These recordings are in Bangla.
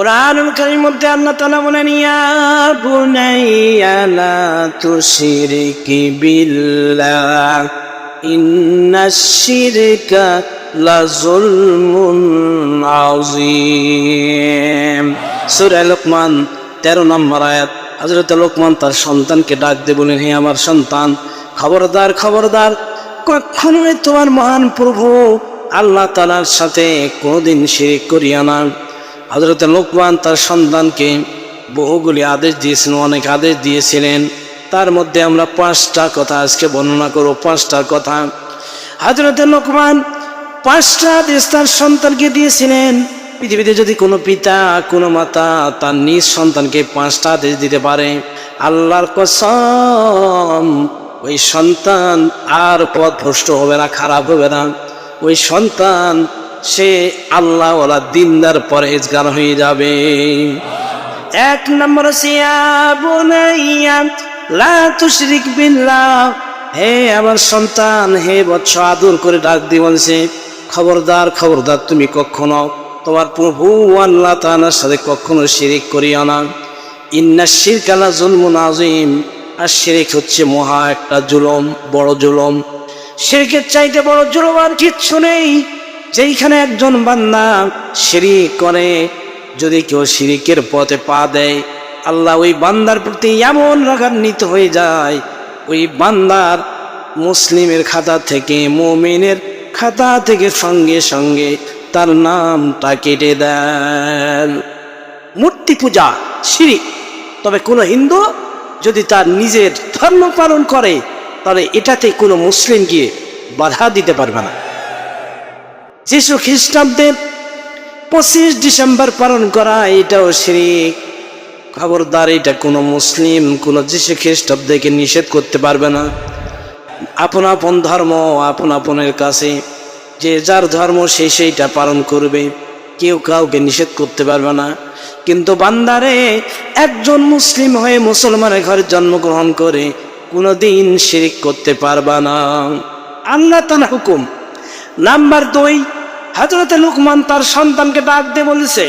কোরআনুল কারীমের মধ্যে আল্লাহ তাআলা বলেন, ইয়া বুনাইয়া লা তুশরিকি বিল্লাহ ইন্নাশ শিরকা লাযুলমুন আযীম। সূরা লোকমান 13 নম্বর আয়াত, হযরত লোকমান তার সন্তানকে ডাক দিয়ে বলেন, হে আমার সন্তান, খবরদার খবরদার, কখনোই তোমার মহান প্রভু আল্লাহ তালার সাথে কোনোদিন শিরিক করিয়া না। হজরত লোকমান তার সন্তানকে বহুগুলি আদেশ দিয়েছিলেন অনেক আদেশ দিয়েছিলেন। তার মধ্যে আমরা পাঁচটা কথা আজকে বর্ণনা করব, পাঁচটা কথা। হজরত লোকমান পাঁচটা আদেশ তার সন্তানকে দিয়েছিলেন। পৃথিবীতে যদি কোনো পিতা, কোনো মাতা তার নিজ সন্তানকে পাঁচটা আদেশ দিতে পারে, আল্লাহর কসম, ওই সন্তান আর পথ ভ্রষ্ট হবে না, খারাপ হবে না। ওই সন্তান সে আল্লাহ দিনদার পরেজগার হয়ে যাবে। এক নম্বর তুশরিক বিল্লাহ। হে আমার সন্তান, হে বৎস, আদর করে ডাক দিয়ে বলছে, খবরদার খবরদার, তুমি কখনো তোমার প্রভু আল্লাহ তাআলার সাথে কখনো শিরিক করিও না। ইন্না শিরকালা জুলমুন আজিম আর শিরিক হচ্ছে মহা একটা জুলম, বড় জুলম। শিরকের চাইতে বড় জুলম আর কিচ্ছু নেই। যেইখানে একজন বান্দা শিরিক করে, যদি কেউ শিরিকের পথে পা দেয়, আল্লাহ ওই বান্দার প্রতি এমন রাগান্বিত হয়ে যায়, ওই বান্দার মুসলিমের খাতা থেকে, মোমিনের খাতা থেকে সঙ্গে সঙ্গে তার নামটা কেটে দেন। মূর্তি পূজা, শিরিক। তবে কোনো হিন্দু যদি তার নিজের ধর্ম পালন করে, তাহলে এটাতে কোনো মুসলিমকে বাধা দিতে পারবে না। যিশু খ্রিস্টাব্দের পঁচিশ ডিসেম্বর পালন করা এটাও শিরিক। খবরদার, এটা কোনো মুসলিম, কোনো যিশু খ্রিস্টাব্দকে নিষেধ করতে পারবে না। আপন আপন ধর্ম, আপন আপনের কাছে যে যার ধর্ম সে সেইটা পালন করবে। কেউ কাউকে নিষেধ করতে পারবে না। কিন্তু বান্দারে, একজন মুসলিম হয়ে মুসলমানের ঘরে জন্মগ্রহণ করে কোনোদিন শিরিক করতে পারবা না। আল্লাহ তার হুকুম। নাম্বার দুই হজরত লুকমান তার সন্তানকে ডাক দিয়ে বলছে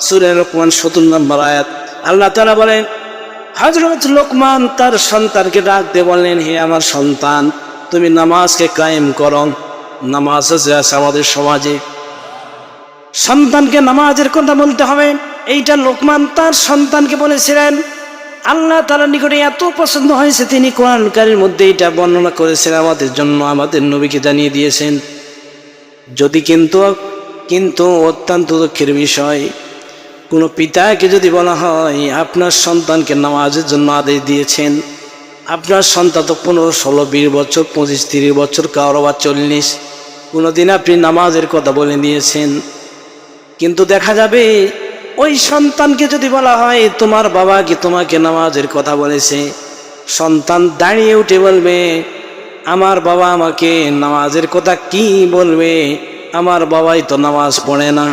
সুরের নম্বর আয়াত। আল্লাহ তারা বলেন হজরত লোকমান তার সন্তানকে ডাক দিয়ে বলেন হে আমার সন্তান তুমি নামাজকে কায়েম করো। নামাজ আছে আমাদের সমাজে। সন্তানকে নামাজের কথা বলতে হবে। এইটা লোকমান তার সন্তানকে বলেছিলেন। আল্লাহ তালার নিকটে এত পছন্দ হয়েছে, তিনি কোরআনকারীর মধ্যে এটা বর্ণনা করেছেন আমাদের জন্য, আমাদের নবীকে জানিয়ে দিয়েছেন। যদি কিন্তু কিন্তু অত্যন্ত দুঃখের বিষয়, কোনো পিতাকে যদি বলা হয়, আপনার সন্তানকে নামাজের জন্য আদেশ দিয়েছেন আপনার সন্তান তো পনেরো, ষোলো, বিশ বছর, পঁচিশ, তিরিশ বছর, কারও বা চল্লিশ। কোনোদিন আপনি নামাজের কথা বলে দিয়েছেন কিন্তু দেখা যাবে, ওই সন্তানকে যদি বলা হয়, তোমার বাবা কি তোমাকে নামাজের কথা বলেছে? সন্তান দাঁড়িয়ে উঠে বলবে, আমার বাবা আমাকে নামাজের কথা কি বলবে? আমার বাবাই তো নামাজ পড়ে না।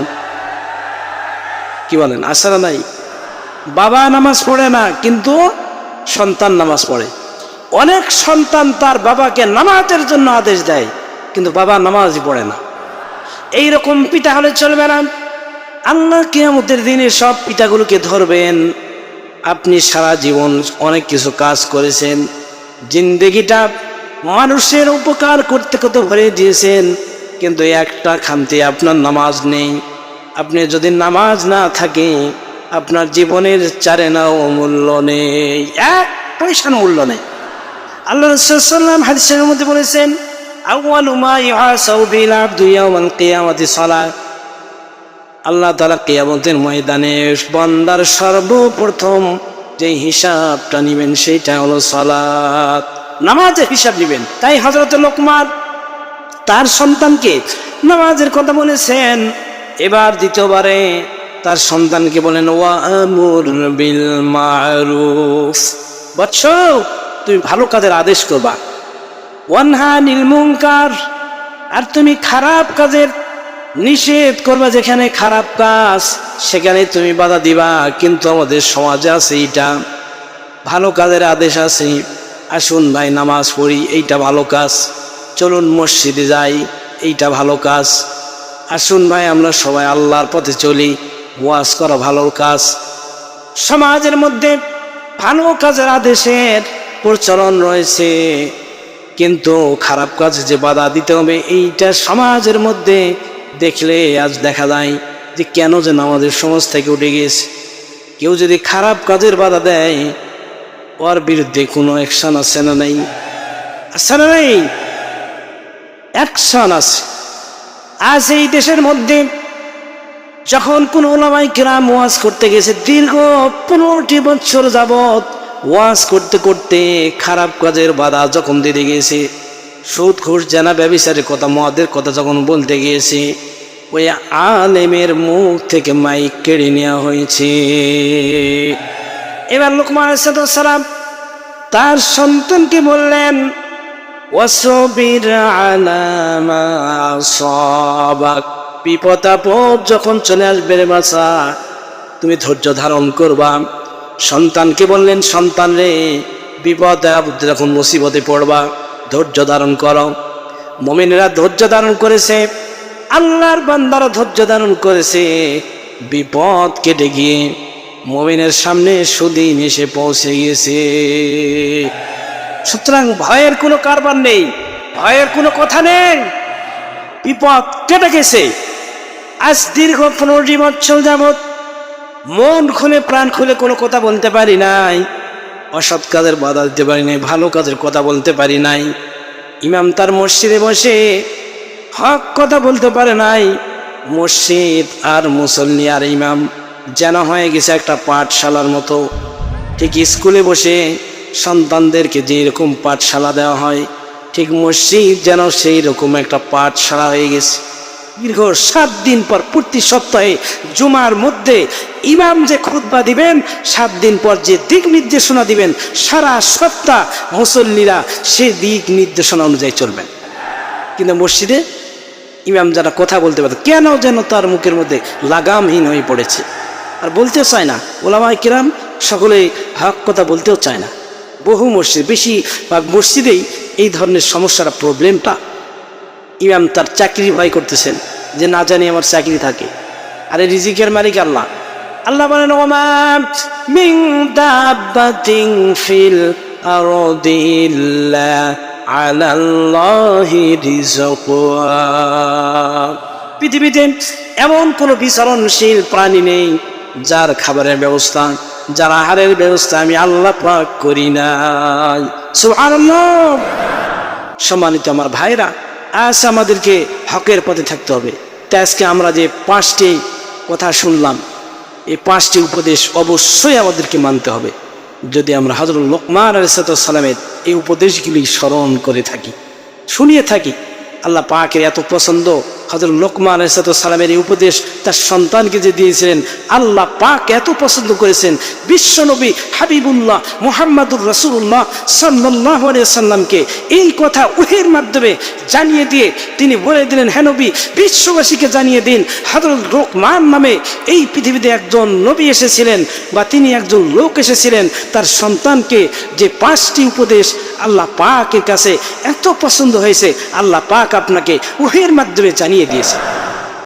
কি বলেন আসারা নাই? বাবা নামাজ পড়ে না, কিন্তু সন্তান নামাজ পড়ে। অনেক সন্তান তার বাবাকে নামাজের জন্য আদেশ দেয়, কিন্তু বাবা নামাজই পড়ে না। এই রকম পিতা হলে চলবে না। আল্লাহ কেয়ামতের দিনে সব পিতাগুলোকে ধরবেন। আপনি সারা জীবন অনেক কিছু কাজ করেছেন। জিন্দেগিটা মানুষের উপকার করতে কত ভরে দিয়েছেন, কিন্তু একটা খামতে আপনার নামাজ নেই। আপনি যদি নামাজ না থাকে, আপনার জীবনের চারে নাও মূল্য নেই। এক পয়সার মূল্য নেই। আল্লাহ রসুল্লাম হাদিসের মধ্যে বলেছেন, আউয়ালু মা ইউহাসাবু বিল আবদু ইয়াওমাল কিয়ামাতি সালাত আল্লাহ তালা কিয়ামতের ময়দানে বন্দার সর্বপ্রথম যে হিসাবটা নিবেন সেইটা হলো সালাত। নামাজের হিসাব নিবেন। তাই হজরত লোকমান তার সন্তানকে নামাজের কথা বলেছেন। এবার দ্বিতীয়বারে তার সন্তানকে বলেন ওয়ামুর বিল মারুফ। বৎস তুমি ভালো কাজের আদেশ করবা। ওয়ানহা নীলমুঙ্কার আর তুমি খারাপ কাজের নিষেধ করবা যেখানে খারাপ কাজ, সেখানে তুমি বাধা দিবা। কিন্তু আমাদের সমাজে আছে এইটা। ভালো কাজের আদেশ আছে। আসুন ভাই, নামাজ পড়ি, এইটা ভালো কাজ। চলুন মসজিদে যাই, এইটা ভালো কাজ। আসুন ভাই, আমরা সবাই আল্লাহর পথে চলি। ওয়াজ করা ভালো কাজ। সমাজের মধ্যে ভালো কাজের আদেশের প্রচলন রয়েছে। কিন্তু খারাপ কাজে যে বাধা দিতে হবে, এইটা সমাজের মধ্যে দেখলে আজ দেখা যায় যে কেন যেন আমাদের সমাজ থেকে উঠে গিয়েছে। কেউ যদি খারাপ কাজের বাধা দেয়, ওর বিরুদ্ধে কোনো অ্যাকশন আছে না নাই? আছে না নাই? অ্যাকশন আছে। আজ এই দেশের মধ্যে যখন কোন ওলামাই কেরাম ওয়াজ করতে গেছে, দীর্ঘ পনেরোটি বছর যাবৎ ওয়াজ করতে করতে খারাপ কাজের বাধা যখন দিতে গিয়েছে, সুদ ঘুষ জানা ব্যবসারের কথা, মদের কথা যখন বলতে গিয়েছে, ওই আলেমের মুখ থেকে মাইক কেড়ে নেওয়া হয়েছে। এবার লোকমান সালাম তার সন্তানকে বললেন বিপদ আপদ যখন চলে আসবে রে বাসা তুমি ধৈর্য ধারণ করবা। সন্তানকে বললেন, সন্তান রে, বিপদ যখন মুসিবতে পড়বা, ধৈর্য ধারণ করো। মমিনেরা ধৈর্য ধারণ করেছে, আল্লাহর বান্দারা ধৈর্য ধারণ করেছে, বিপদ কেটে গিয়ে মমিনের সামনে সুদিন এসে পৌঁছে গিয়েছে। সুতরাং ভয়ের কোনো কারবার নেই, ভয়ের কোনো কথা নেই, বিপদ কেটে গেছে। আজ দীর্ঘ পনেরোটি বছর যাবৎ মন খুলে, প্রাণ খুলে কোনো কথা বলতে পারি নাই। অসৎ কাজের বাধা দিতে পারি নাই, ভালো কাজের কথা বলতে পারি নাই। ইমাম তার মসজিদে বসে হক কথা বলতে পারে নাই। মসজিদ আর মুসল্লি আর ইমাম যেন হয়ে গেছে একটা পাঠশালার মতো। ঠিক স্কুলে বসে সন্তানদেরকে যেরকম পাঠশালা দেওয়া হয়, ঠিক মসজিদ যেন সেই রকম একটা পাঠশালা হয়ে গেছে। দীর্ঘ সাত দিন পর প্রতি সপ্তাহে জুমার মধ্যে ইমাম যে খুতবা দিবেন, সাত দিন পর যে দিক নির্দেশনা দিবেন, সারা সপ্তাহ মুসল্লিরা সে দিক নির্দেশনা অনুযায়ী চলবেন। কিন্তু মসজিদে ইমাম যারা কথা বলতে পারে কেন যেন তার মুখের মধ্যে লাগামহীন হয়ে পড়েছে। আর বলতেও চায় না ওলামাই কিরাম সকলে হক কথা বলতেও চায় না। বহু মসজিদ বেশি মসজিদেই এই ধরনের সমস্যার প্রবলেমটা ইমাম তার চাকরি ভয় করতেছেন। যে না জানি আমার চাকরি থাকে। আরে রিজিকের মালিক আল্লাহ। আল্লাহ বলেন মিং দাব্বাতিন ফিল আরদিল্লা আলাল্লাহি রিজকুহা পৃথিবীতে এমন কোনো বিচরণশীল প্রাণী নেই, যার খাবারের ব্যবস্থা, যার আহারের ব্যবস্থা আমি আল্লাহ পাক করি নাই। সুবহানাল্লাহ। সম্মানিত আমার ভাইরা আজ আমাদেরকে হকের পথে থাকতে হবে। তাই আজকে আমরা যে পাঁচটি কথা শুনলাম, এই পাঁচটি উপদেশ অবশ্যই আমাদেরকে মানতে হবে। যদি আমরা হজরত লোকমান আলসালামের এই উপদেশগুলি স্মরণ করে থাকি, শুনিয়ে থাকি আল্লাহ পাকের এত পছন্দ। হজরত লোকমান সালামের এই উপদেশ তার সন্তানকে যে দিয়েছিলেন, আল্লাহ পাক এত পছন্দ করেছেন। বিশ্বনবী হাবিবুল্লাহ মোহাম্মদুর রসুল্লাহ সাল্লাহ সাল্লামকে এই কথা উহের মাধ্যমে জানিয়ে দিয়ে তিনি বলে দিলেন হেনবি বিশ্ববাসীকে জানিয়ে দিন হজরত লোকমান নামে এই পৃথিবীতে একজন নবী এসেছিলেন বা তিনি একজন লোক এসেছিলেন। তার সন্তানকে যে পাঁচটি উপদেশ আল্লাহ পাকের কাছে এত পছন্দ হয়েছে আল্লাহ পাক আপনাকে উহের মাধ্যমে জানিয়ে দিয়েছে।